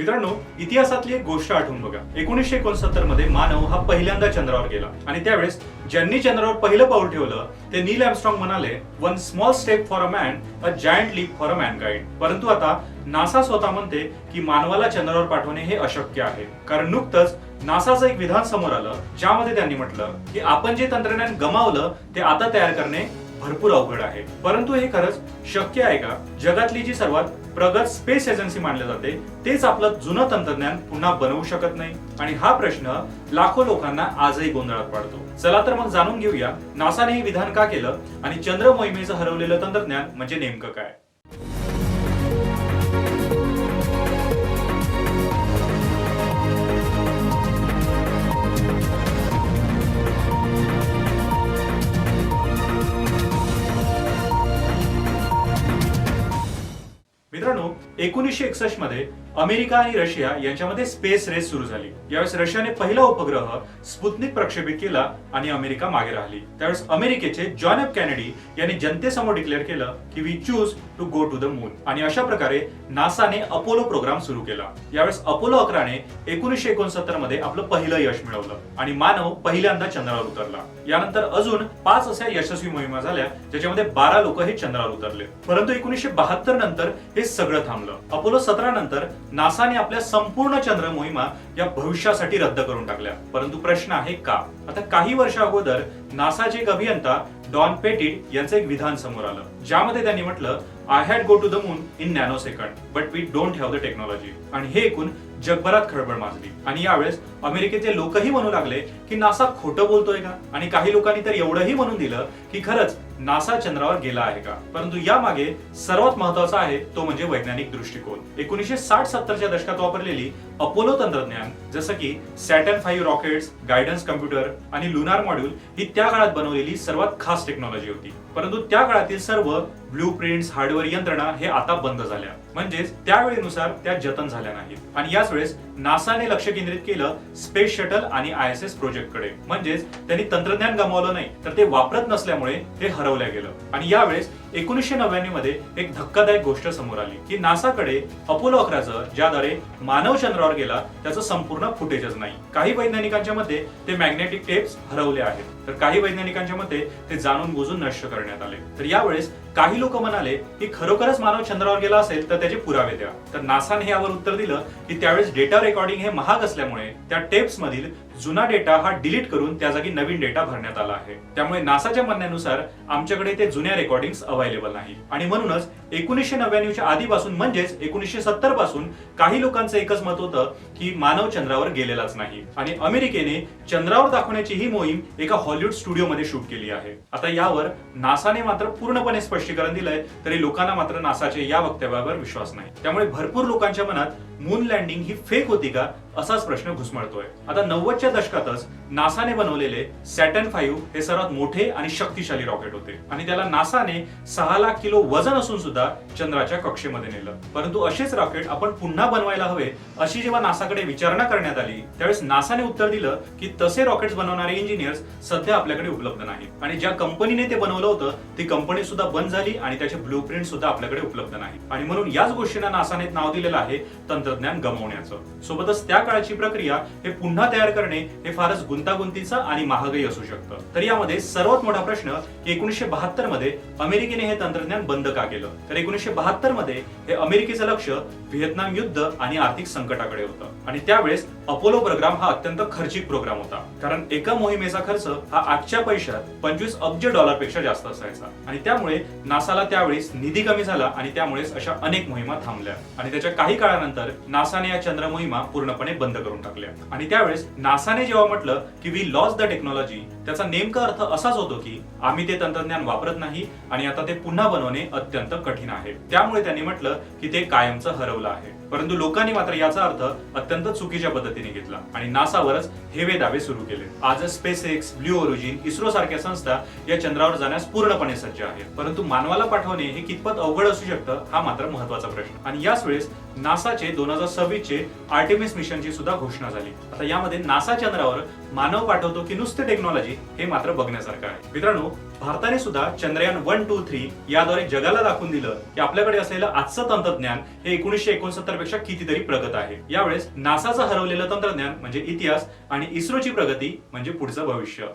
मित्रांनो इतिहासातली एक गोष्ट आठवून बघा. एकोणीसशे एकोणसत्तरमध्ये मानव हा पहिल्यांदा चंद्रावर गेला. आणि त्यावेळेस ज्यांनी चंद्रावर पहिलं पाऊल ठेवलं ते नील एमस्ट्रॉंग म्हणाले one small step for a man a giant leap for a guide परंतु आता नासा स्वतः म्हणते की मानवाला चंद्रावर पाठवणे हे अशक्य आहे. कारण नुकतंच नासाचं एक विधान समोर आलं ज्यामध्ये त्यांनी म्हटलं की आपण जे तंत्रज्ञान गमावलं ते आता तयार करणे भरपूर अवघड आहे. परंतु हे खरंच शक्य आहे का? जगातली जी सर्वात प्रगत स्पेस एजन्सी मानले जाते तेच आपलं जुनं तंत्रज्ञान पुन्हा बनवू शकत नाही. आणि हा प्रश्न लाखो लोकांना आजही गोंधळात पाडतो. चला तर मग जाणून घेऊया नासाने हे विधान का केलं आणि चंद्र मोहिमेचं हरवलेलं तंत्रज्ञान म्हणजे नेमकं काय? मित्रांनो एकोणीसशे एकसष्टमध्ये अमेरिका आणि रशिया यांच्यामध्ये स्पेस रेस सुरू झाली. यावेळेस रशियाने पहिला उपग्रह स्पुतनिक प्रक्षेपित केला आणि अमेरिका मागे राहिली. त्यावेळेस अमेरिकेचे जॉन एफ कॅनेडी यांनी जनतेसमोर डिक्लेअर केलं की we choose to go to the moon आणि अशा प्रकारे नासाने अपोलो प्रोग्राम सुरू केला. यावेळेस अपोलो अकराने एकोणीसशे एकोणसत्तरमध्ये आपलं पहिलं यश मिळवलं आणि मानव पहिल्यांदा चंद्रावर उतरला. यानंतर अजून पाच अशा यशस्वी मोहिमा झाल्या ज्याच्यामध्ये बारा लोक हे चंद्रावर उतरले. परंतु एकोणीसशे बहात्तर नंतर हे सगळं थांबलं. अपोलो सतरा नंतर नासाने आपल्या संपूर्ण चंद्र मोहिमा या भविष्यासाठी रद्द करून टाकल्या. परंतु प्रश्न आहे का? आता काही वर्ष अगोदर नासाचे एक अभियंता डॉन पेटिट यांचं एक विधान समोर आलं ज्यामध्ये त्यांनी म्हटलं I had go to the moon in nano second but we don't have the technology आणि हे ऐकून जगभरात खळबळ माजली. आणि यावेळेस अमेरिकेचे लोकही म्हणू लागले की नासा खोटं बोलतोय का? आणि काही लोकांनी तर एवढंही म्हणून दिलं की खरंच नासा चंद्रावर गेला आहे का? परंतु यामागे सर्वात महत्त्वाचा आहे तो म्हणजे वैज्ञानिक दृष्टिकोन. एकोणीसशे साठ सत्तरच्या दशकात वापरलेली अपोलो तंत्रज्ञान जसं की Saturn five rockets guidance computer आणि लुनार मॉड्यूल ही त्या काळात बनवलेली सर्वात खास टेक्नॉलॉजी होती. परंतु त्या काळातील सर्व ब्लू प्रिंट्स हार्डवेअर यंत्रणा हे आता बंद झाल्या. म्हणजेच त्यावेळेनुसार त्या जतन झाल्या नाहीत. आणि याच वेळेस नासाने लक्ष केंद्रित केलं स्पेस शटल आणि आय एस एस प्रोजेक्टकडे म्हणजेच त्यांनी तंत्रज्ञान गमावलं नाही तर ते वापरत नसल्यामुळे ते हरवल्या गेलं. आणि यावेळेस एकोणीसशे नव्याण्णवमध्ये एक धक्कादायक गोष्ट समोर आली की नासाकडे अपोलो अकराचं ज्याद्वारे मानव चंद्रावर गेला त्याचं संपूर्ण फुटेजच नाही. काही वैज्ञानिकांच्या मते ते मॅग्नेटिक टेप्स हरवले आहेत. तर काही वैज्ञानिकांच्या मते ते जाणून बुजून नष्ट करण्यात आले. तर यावेळेस काही लोक म्हणाले की खरोखरच मानव चंद्रावर गेला असेल तर त्याचे पुरावे द्या. तर नासाने यावर उत्तर दिलं की त्यावेळेस डेटा रेकॉर्डिंग हे महाग असल्यामुळे त्या टेप्स मधील जुना डेटा हा डिलीट करून त्या जागी नवीन डेटा भरण्यात आला आहे. त्यामुळे नासाच्या म्हणण्यानुसार आमच्याकडे ते जुन्या रेकॉर्डिंग अवेलेबल नाही. आणि म्हणूनच एकोणीसशे नव्याण्णवच्या आधीपासून म्हणजेच एकोणीसशे सत्तरपासून काही लोकांचं एकच मत होतं की मानव चंद्रावर गेलेलाच नाही. आणि अमेरिकेने चंद्रावर दाखवण्याची ही मोहीम एका हॉलिवूड स्टुडिओमध्ये शूट केली आहे. आता यावर नासाने मात्र पूर्णपणे स्पष्ट स्पष्टीकरण दिलंय तरी लोकांना मात्र नासाच्या या वक्तव्यावर विश्वास नाही. त्यामुळे भरपूर लोकांच्या मनात मून लँडिंग ही फेक होती का असाच प्रश्न घुसमळतोय. आता नव्वदच्या दशकातच नासाने बनवलेले सॅटन फाईव्ह हे सर्वात मोठे आणि शक्तिशाली रॉकेट होते. आणि त्याला नासाने सहा लाख किलो वजन असून सुद्धा चंद्राच्या कक्षेमध्ये नेलं. परंतु असेच रॉकेट आपण पुन्हा बनवायला हवे अशी जेव्हा नासाकडे विचारणा करण्यात आली त्यावेळेस नासाने उत्तर दिलं की तसे रॉकेट्स बनवणारे इंजिनियर्स सध्या आपल्याकडे उपलब्ध नाहीत. आणि ज्या कंपनीने ते बनवलं होतं ती कंपनी सुद्धा बंद झाली आणि त्याचे ब्लू प्रिंट सुद्धा आपल्याकडे उपलब्ध नाही. आणि म्हणून याच गोष्टींना नासाने नाव दिलेलं आहे तंत्र तंत्रज्ञान गमावण्याचं. सोबतच त्या काळाची प्रक्रिया हे पुन्हा तयार करणे हे फारच गुंतागुंतीचं आणि महागही असू शकतं. तर यामध्ये सर्वात मोठा प्रश्न की एकोणीसशे बहात्तरमध्ये अमेरिकेने हे तंत्रज्ञान बंद का केलं? तर एकोणीसशे बहात्तरमध्ये हे अमेरिकेचं लक्ष व्हिएतनाम युद्ध आणि आर्थिक संकटाकडे होतं. आणि त्यावेळेस अपोलो प्रोग्राम हा अत्यंत खर्चिक प्रोग्राम होता. कारण एका मोहिमेचा खर्च हा आजच्या पैशात पंचवीस अब्ज डॉलरपेक्षा जास्त असायचा. आणि त्यामुळे नासाला त्यावेळेस निधी कमी झाला आणि त्यामुळेच अशा अनेक मोहिमा थांबल्या. आणि त्याच्या काही काळानंतर नासाने या चंद्र मोहिमा पूर्णपणे बंद करून टाकल्या. आणि त्यावेळेस नासाने जेव्हा म्हटलं की वी लॉस द टेक्नॉलॉजी त्याचा नेमका अर्थ असाच होतो की आम्ही ते तंत्रज्ञान वापरत नाही आणि आता ते पुन्हा बनवणे अत्यंत कठीण आहे. त्यामुळे त्यांनी म्हटलं की ते कायमचं हरवलं आहे. परंतु लोकांनी मात्र याचा अर्थ अत्यंत चुकीच्या पद्धतीने घेतला आणि नासावरच हेवे दावे सुरू केले. आज space x blue origin ISRO सारख्या संस्था या चंद्रावर जाण्यास पूर्णपणे सज्ज आहेत परंतु मानवाला पाठवणे हे कितपत अवघड असू शकतं हा मात्र महत्त्वाचा प्रश्न. आणि याच वेळेस नासाचे दोन हजार सव्वीस चे आर्टेमिस मिशनची सुद्धा घोषणा झाली. आता यामध्ये नासा चंद्रावर मानव पाठवतो की नुसते टेक्नॉलॉजी हे मात्र बघण्यासारखं आहे. मित्रांनो भारताने सुद्धा चंद्रयान वन टू थ्री याद्वारे जगाला दाखवून दिलं की आपल्याकडे असलेलं आजचं तंत्रज्ञान हे एकोणीसशे एकोणसत्तरपेक्षा कितीतरी प्रगत आहे. यावेळेस नासाचं हरवलेलं तंत्रज्ञान म्हणजे इतिहास आणि इस्रोची प्रगती म्हणजे पुढचं भविष्य.